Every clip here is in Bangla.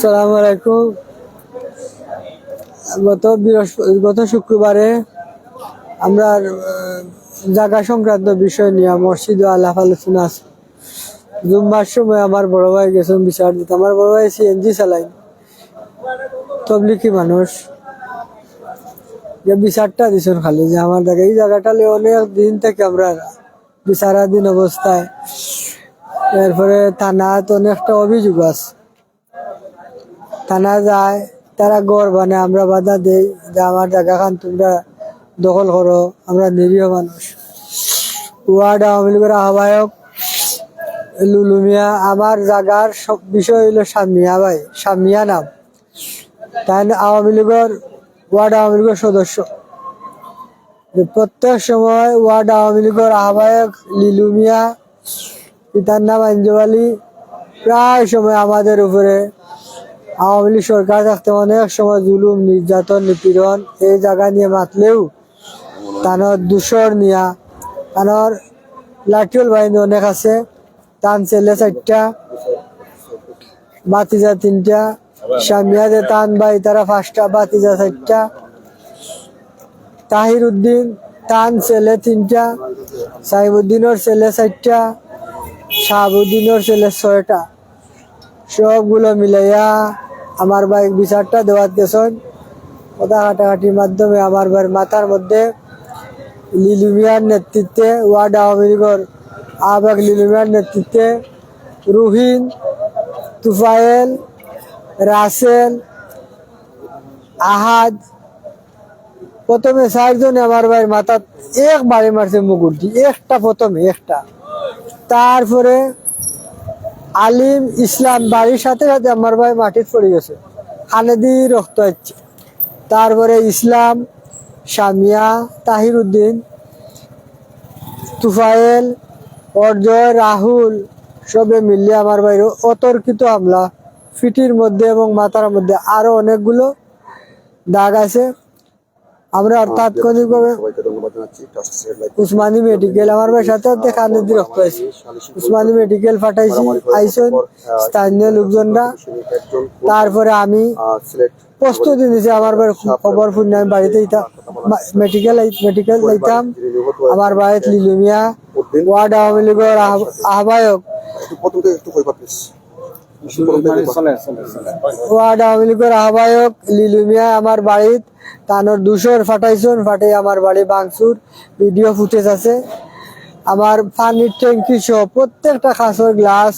সালাম আলাইকুম। গত বৃহস্পতি গত শুক্রবারে আমরা জাগা সংক্রান্ত বিষয় নিয়ে মসজিদ আলাপ আলোচনা আছে। জুম্মার সময় আমার বড় ভাই গেছেন বিচার দিতে। আমার বড় ভাই সিএনজি চালাই তবলিকি মানুষ। যে বিচারটা দিছেন খালি, যে আমার জায়গা এই জায়গাটা অনেক দিন থেকে আমরা বিচারাধীন অবস্থায়। এরপরে থানাত অনেকটা অভিযোগ আছে। থানা যায়, তারা গড় বানায়, আমরা বাধা দেই, যে আমার জায়গা খান তোমরা দখল করো, আমরা নিরীহ মানুষ। ওয়ার্ড আওয়ামী লীগের আহ্বায়ক লুলুমিয়া আমার জায়গার সব বিষয় হইল সামিয়া ভাই, সামিয়া নাম। তাই আওয়ামী লীগের, ওয়ার্ড আওয়ামী লীগের সদস্য। প্রত্যেক সময় ওয়ার্ড আওয়ামী লীগের আহ্বায়ক লিলুমিয়া পিতার নাম আঞ্জু আলী। প্রায় সময় আমাদের উপরে আওয়ামী লীগ সরকার থাকতে অনেক সময় জুলুম, নির্যাতন, নিপীড়ন এই জায়গা নিয়ে মাতলেও তানোর দূষর নিয়া তানোর লাঠিওল বাহিনী অনেক আছে। তান ছেলে চারটা বাতিজা তিনটা সামিয়াদে তান ভাই, তারা পাঁচটা বাতিজা চারটা। তাহির উদ্দিন, তান ছেলে তিনটা সাইবুদ্দিনের ছেলে চারটা। শাহাবুদ্দিনের ছেলে ছয়টা। সবগুলো মিলাইয়া আমার ভাই বিচারটা দেওয়ার গেছেন কথা কাটাকাটির মাধ্যমে আমার ভাইয়ের মাথার মধ্যে লিলুমিয়ার নেতৃত্বে ওয়ার্ড আওয়ামী লীগের আহ্বায়ক লিলুমিয়ার নেতৃত্বে রুহিন, তুফায়েল, রাসেল, আহাদ, প্রথমে চারজনে আমার ভাইয়ের মাথা এক বাড়ি মারছে মুকুরটি একটা প্রথমে, একটা। তারপরে আলিম ইসলাম বাড়ির সাথে সাথে আমার ভাই মাটির পড়ে গেছে। হানেদি রক্ত হচ্ছে। তারপরে ইসলাম, সামিয়া তাহির উদ্দিন তুফায়েল, অর্জয়, রাহুল সবে মিলিয়ে আমার ভাই অতর্কিত হামলা, ফিটির মধ্যে এবং মাথার মধ্যে আরও অনেকগুলো দাগ আছে। আমরা তাৎক্ষণিকভাবে উসমানী মেডিকেল আমার ভাই সাথে সাথে কানে রক্ত আছে উসমানী মেডিকেল ফাটাইছি আইসন স্থানীয় লোকজনরা। তারপরে আমি প্রস্তুতি নিয়েছি আমার ভাই খবর শুনে আমি বাড়িতে মেডিকেল মেডিকেল যাইতাম আমার বাড়িতে লিলুমিয়া ওয়ার্ড আওয়ামী লীগের আহ্বায়ক। ওয়ার্ড আওয়ামী লীগের আহ্বায়ক লিলুমিয়া আমার বাড়িত তানোর দুশোর ফাটাইছন ফাটাই আমার বাড়ি বাংসুর। ভিডিও ফুটেজ আছে। আমার পানির ট্যাঙ্কি সহ প্রত্যেকটা খাসর গ্লাস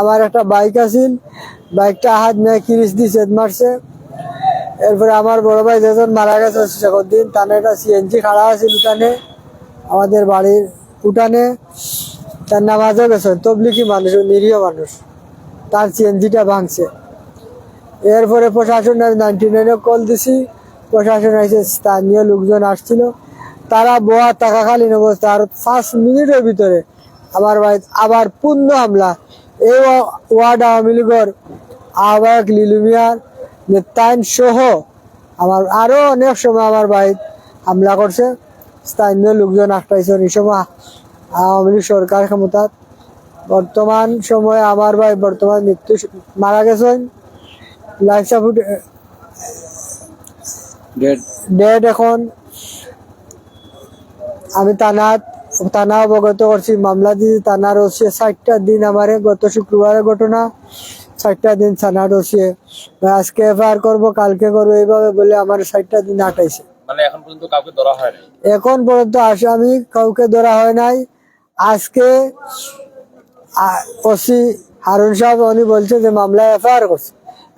আমার একটা বাইক আছিল। বাইকটা হাত মেয়ে কিরিস দিয়ে চেদ মারছে। এরপরে আমার বড় ভাই যেজন মারা গেছে শেখর দিন তার একটা সিএনজি খাড়া আছিল উঠানে আমাদের বাড়ির উঠানে। তার নামাজও গেছে। তবলিকি মানুষ নিরীহ মানুষ। তার সিএনজিটা ভাঙছে। এরপরে প্রশাসন নাইনটি নাইনে কল দিছি। প্রশাসন এসে স্থানীয় লোকজন আসছিল। তারা বোয়া থাকাকালীন অবস্থা। আর পাঁচ মিনিটের ভিতরে আমার বাড়িতে আবার পূর্ণ হামলা। এই ওয়া- ওয়ার্ড আওয়ামী লীগের আহ্বায়ক লিলুমিয়ার নেতায়ন সহ আমার আরও অনেক সময় আমার বাড়িতে হামলা করছে। স্থানীয় লোকজন আটকাইছেন এই সময় আওয়ামী লীগ সরকার ক্ষমতার বর্তমান সময়ে আমার ভাই বর্তমান মৃত্যু মারা গেছেন। লাইফ সাপোর্ট ডেড এখন। আমি থানাত থানা অবগত করছি মামলা দিয়ে থানার ওসিয়ে ষাটটা দিন আমার গত শুক্রবারের ঘটনা ষাটটা দিন থানার ওসিয়ে আজকে এফআইআর করব কালকে করব এইভাবে বলে আমার ষাটটা দিন আটাইছে। মানে এখন পর্যন্ত আসামি কাউকে ধরা হয় নাই। আজকে ওসি হারুন সাহেব উনি বলছে যে মামলা এফআইআর করছে।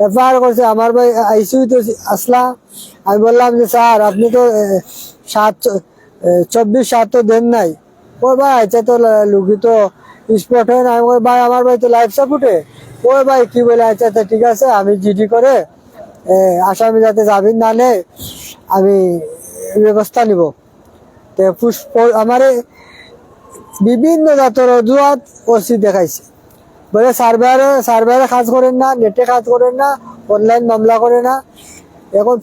এফআইআর করছে, আমার ভাই আইসিউ তো আসলা। আমি বললাম যে, স্যার, আপনি তো সাত চব্বিশ সাত তো দেন নাই। ওই ভাই আচ্ছা তো লুকি তো স্পট হয় না আমি ভাই, আমার ভাই তো লাইফ সাপোর্টে ওই ভাই, কি বলে আচ্ছা আচ্ছা ঠিক আছে, আমি জিডি করে আসামি যাতে জামিন না নেয়, আমি ব্যবস্থা নিব। তে পুষ্প আমার বিভিন্ন জাতের অজুহাত ওসি দেখাইছে। বলে সার্ভারে সার্ভারে কাজ করেন না, নেটে কাজ করেন না, অনলাইন মামলা করে না। এখন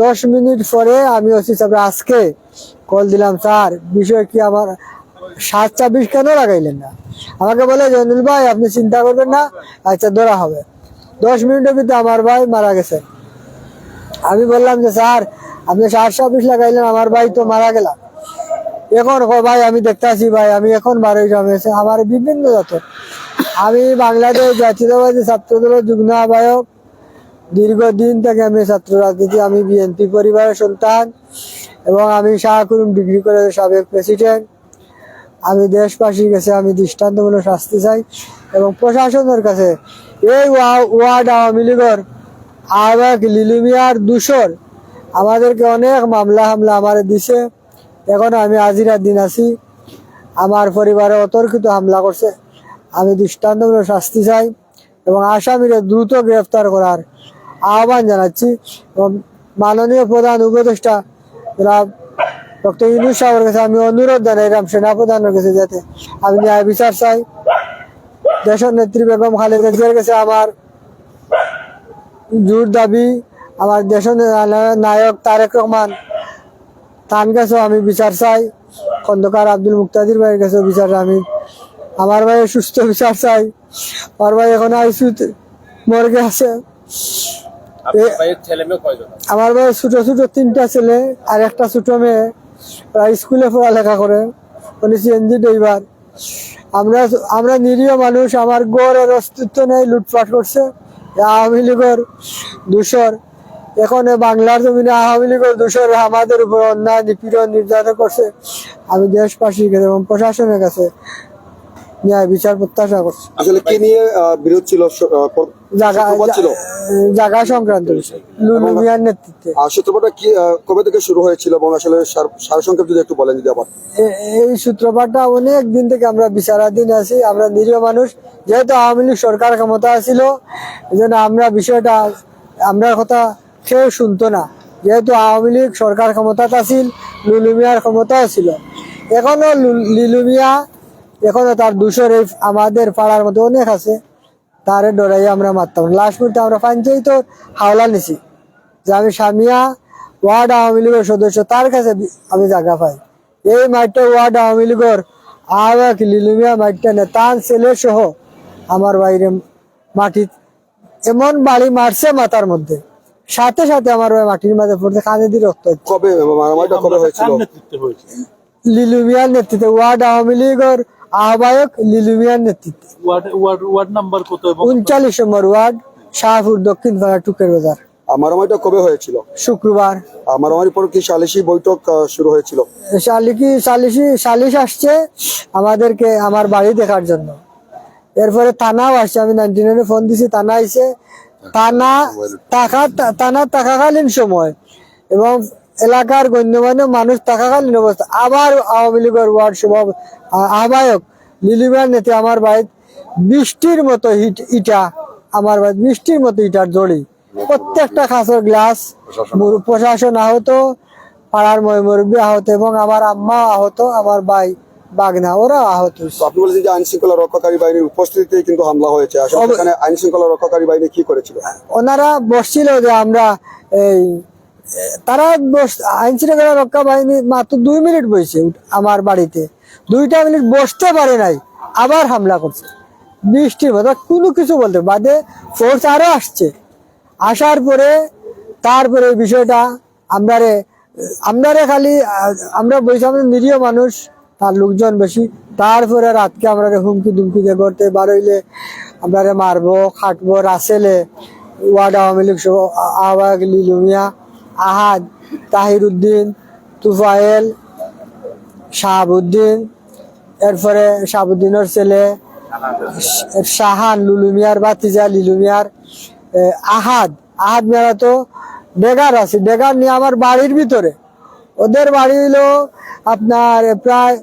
দশ মিনিট পরে আমি ওসি সাহেব আজকে কল দিলাম স্যার বিষয় কি আমার সাত ছাব্বিশ কেন লাগাইলেন না? আমাকে বলে, জয়নুল ভাই, আপনি চিন্তা করবেন না। আচ্ছা ধরা হবে। দশ মিনিটের ভিতরে আমার ভাই মারা গেছে। আমি বললাম যে, স্যার, আপনি সাত ছাব্বিশ লাগাইলেন, আমার ভাই তো মারা গেলাম। এখন ভাই, আমি দেখতে আসি ভাই, আমি এখন বারোই জমেছে আমার বিভিন্ন যত আমি বাংলাদেশ জাতীয়তাবাদী ছাত্র দলের যুগ্ম আহ্বায়ক। দীর্ঘদিন থেকে আমি ছাত্র রাজনীতি, আমি বিএনপি পরিবারের সন্তান এবং আমি শাহকুরুম ডিগ্রি কলেজের সাবেক প্রেসিডেন্ট। আমি দেশবাসীর কাছে আমি দৃষ্টান্তমূলক শাস্তি চাই এবং প্রশাসনের কাছে এই ওয়া- ওয়ার্ড আওয়ামী লীগের আহ্বায়ক লিলুমিয়ার দূষর আমাদেরকে অনেক মামলা হামলা আমার দিছে। এখন আমি আজিরার দিন আছি। আমার পরিবারে অতর্কিত হামলা করছে। আমি দৃষ্টান্তমূলক শাস্তি চাই এবং আসামিরা দ্রুত গ্রেফতার করার আহ্বান জানাচ্ছি এবং মাননীয় প্রধান উপদেষ্টা ডক্টর ইউনুস সাহেবের কাছে আমি অনুরোধ জানাইলাম সেনাপ্রধানের কাছে যাতে আমি ন্যায় বিচার চাই। দেশের নেত্রী বেগম খালেদা জিয়ার কাছে আমার জোর দাবি, আমার দেশের নায়ক তারেক রহমান তার কাছেও আমি বিচার চাই। খন্দকার আব্দুল মুক্তাদির ভাইয়ের কাছেও বিচার আমি আমার ভাইয়ের সুস্থ বিচার চাই। আমার ভাই এখন আইসিউতে মর্গে আছে? আমার ভাই ছোট ছোট তিনটা ছেলে আর একটা ছোট মেয়ে। স্কুলে পড়ালেখা করে। উনি সিএনজি ড্রাইভার। আমরা আমরা নিরীহ মানুষ। আমার গড়ের অস্তিত্ব নেই। লুটপাট করছে। আওয়ামী লীগের দূষর। এখন বাংলার জমিনে আওয়ামী লীগের দূষর আমাদের উপর অন্যায় নিপীড়ন নির্যাতন করছে। আমি দেশবাসীর কাছে এবং প্রশাসনের কাছে ন্যায় বিচার প্রত্যাশা করছি। আসলে কি নিয়ে বিরোধ ছিল? জায়গা সংক্রান্ত বিষয়। লুলু মিয়ার নেতৃত্বে। সূত্রপাতটা কি কবে থেকে শুরু হয়েছিল এবং আসলে সারসংক্ষেপ যদি একটু বলেন যদি আবার। এই সূত্রপাতটা অনেক দিন থেকে আমরা বিচারাধীন আছি। আমরা নিরীহ মানুষ। যেহেতু আওয়ামী লীগ সরকার ক্ষমতা ছিল এই আমরা বিষয়টা আমরা কথা কেউ শুনতো না। যেহেতু আওয়ামী লীগ সরকার ক্ষমতাতে আছিল, লুলু মিয়ার ক্ষমতাও ছিল। এখনও লু- লিলু মিয়া এখনও তার দুশোর এই আমাদের পাড়ার মধ্যে অনেক আছে। তারে ডরাই আমরা মারতাম। লাস্ট মুহূর্তে আমরা পঞ্চায়েত হাওলা নিছি। যে আমি সামিয়া, ওয়ার্ড আওয়ামী লীগের সদস্য, তার কাছে আমি জায়গা পাই। এই মাঠটা ওয়ার্ড আওয়ামী লীগের আহ্বায়ক লিলুমিয়া মাঠটা নে তার ছেলে সহ আমার বাইরে মাটি এমন বাড়ি মারছে মাথার মধ্যে। সাথে সাথে আমার ভাই মাটির মাঝে পড়তে কাঁদে দিয়ে রক্ত কবে মারামারিটা কবে হয়েছিল? লিলুমিয়ার নেতৃত্বে ওয়ার্ড আওয়ামী লীগের আহ্বায়ক লিলুমিয়ার নেতৃত্বে। ওয়ার্ড ওয়ার্ড ওয়ার্ড নাম্বার কত উনচাল্লিশ নম্বর ওয়ার্ড শাহপুর দক্ষিণ পাড়া টুকের বাজার। মারামারিটা কবে হয়েছিল? শুক্রবার। আর মারামারি পর কি সালিশি বৈঠক শুরু হয়েছিল? শালিকি সালিশি সালিশ আসছে আমাদেরকে আমার বাড়ি দেখার জন্য। এরপরে থানাও আসছে আমি নাইনটি নাইনে ফোন দিছি থানা আইছে। থানা টাকা থানা থাকাকালীন সময় এবং এলাকার গণ্যমান্য মানুষ থাকাকালীন অবস্থা। আবার আওয়ামী লীগের ওয়ার্ড সভা আহ্বায়ক লিলিবার নেতে আমার বাড়িত বৃষ্টির মতো হিট ইটা আমার বাড়িত বৃষ্টির মতো ইটার জড়ি প্রত্যেকটা খাসের গ্লাস প্রশাসন আহত পাড়ার মই মুরব্বী আহত এবং আমার আম্মা আহত আমার ভাই আহত তো আপনি বলেছেন যে আইন শৃঙ্খলা রক্ষাকারী বাহিনীর উপস্থিতিতে কিন্তু হামলা হয়েছে। আসলে অব- সেখানে আইন শৃঙ্খলা রক্ষাকারী বাহিনী কি করেছিল? ওনারা বসছিল যে আমরা এই তারা আইন শৃঙ্খলা রক্ষা বাহিনী মাত্র দুই মিনিট বসছে আমার বাড়িতে। দুইটা মিনিট বসতে পারে নাই আবার হামলা করছে। বৃষ্টির মতো কোনো কিছু বলতে বাদে ফোর্স আরও আসছে। আসার পরে তারপরে বিষয়টা আমরা রে আমরা রে খালি আমরা বলছি আমরা নিরীহ মানুষ। তার লোকজন বেশি। তারপরে রাতকে আমরা হুমকি দুমকি দিয়ে করতে বারইলে আমরা রে মারবো, খাটবো, রাসেলে, ওয়ার্ড আওয়ামী লীগ আহ্বায়ক লিলুমিয়া, আহাদ তাহির উদ্দিন তুফায়েল, শাহাবুদ্দিন, এরপরে শাহাবুদ্দিনের ছেলে, শাহান লুলুমিয়ার বাতিজা লিলুমিয়ার আহাদ। আহাদ মেলা তো ডেগার আছে। ডেগার নিয়ে আমার বাড়ির ভিতরে। ওদের বাড়ি আপনার প্রায়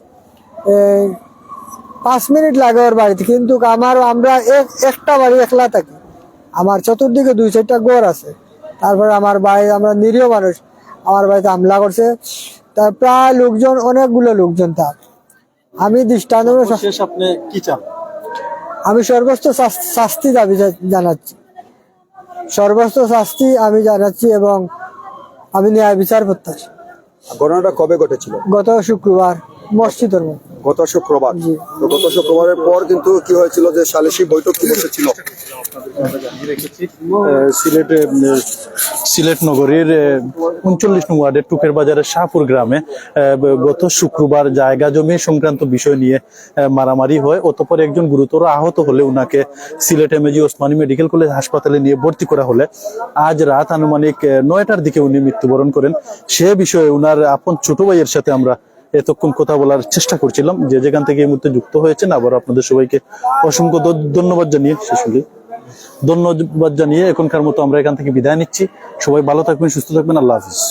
পাঁচ মিনিট লাগে ওর বাড়িতে কিন্তু আমার আমরা এক একটা বাড়ি একলা থাকি। আমার চতুর্দিকে দুই চারটা গোর আছে। তারপরে আমার বাড়ি আমরা নিরীহ মানুষ আমার বাড়িতে হামলা করছে। তার প্রায় লোকজন অনেকগুলো লোকজন তার। আমি দৃষ্টান্ত আমি সর্বোচ্চ শাস- শাস্তি দাবি জানাচ্ছি। সর্বোচ্চ শাস্তি আমি জানাচ্ছি এবং আমি ন্যায় বিচার প্রত্যাশী। ঘটনাটা কবে ঘটেছিল? গত শুক্রবার। মসজিদের গত শুক্রবার। তো গত শুক্রবারের পর কিন্তু কি হয়েছিল যে সালিসি বৈঠক কি বসেছিল? সিলেটে সিলেট নগরীর উনচল্লিশ নং ওয়ার্ডের টুকের বাজারের শাহপুর গ্রামে গত শুক্রবার জায়গা জমি সংক্রান্ত বিষয় নিয়ে আহ, মারামারি হয়। অতপর একজন গুরুতর আহত হলে উনাকে Sylhet MAG Osmani medical college হাসপাতালে নিয়ে ভর্তি করা হলে আজ রাত আনুমানিক নয়টার দিকে উনি মৃত্যুবরণ করেন। সে বিষয়ে উনার আপন ছোট ভাইয়ের সাথে আমরা এতক্ষণ কথা বলার চেষ্টা করছিলাম যে যেখান থেকে এই মুহূর্তে যুক্ত হয়েছেন আবার আপনাদের সবাইকে অসংখ্য ধন্যবাদ জানিয়ে শেষ হলে। ধন্যবাদ জানিয়ে এখনকার মতো আমরা এখান থেকে বিদায় নিচ্ছি। সবাই ভালো থাকবেন, সুস্থ থাকবেন, আল্লাহ হাফিজ।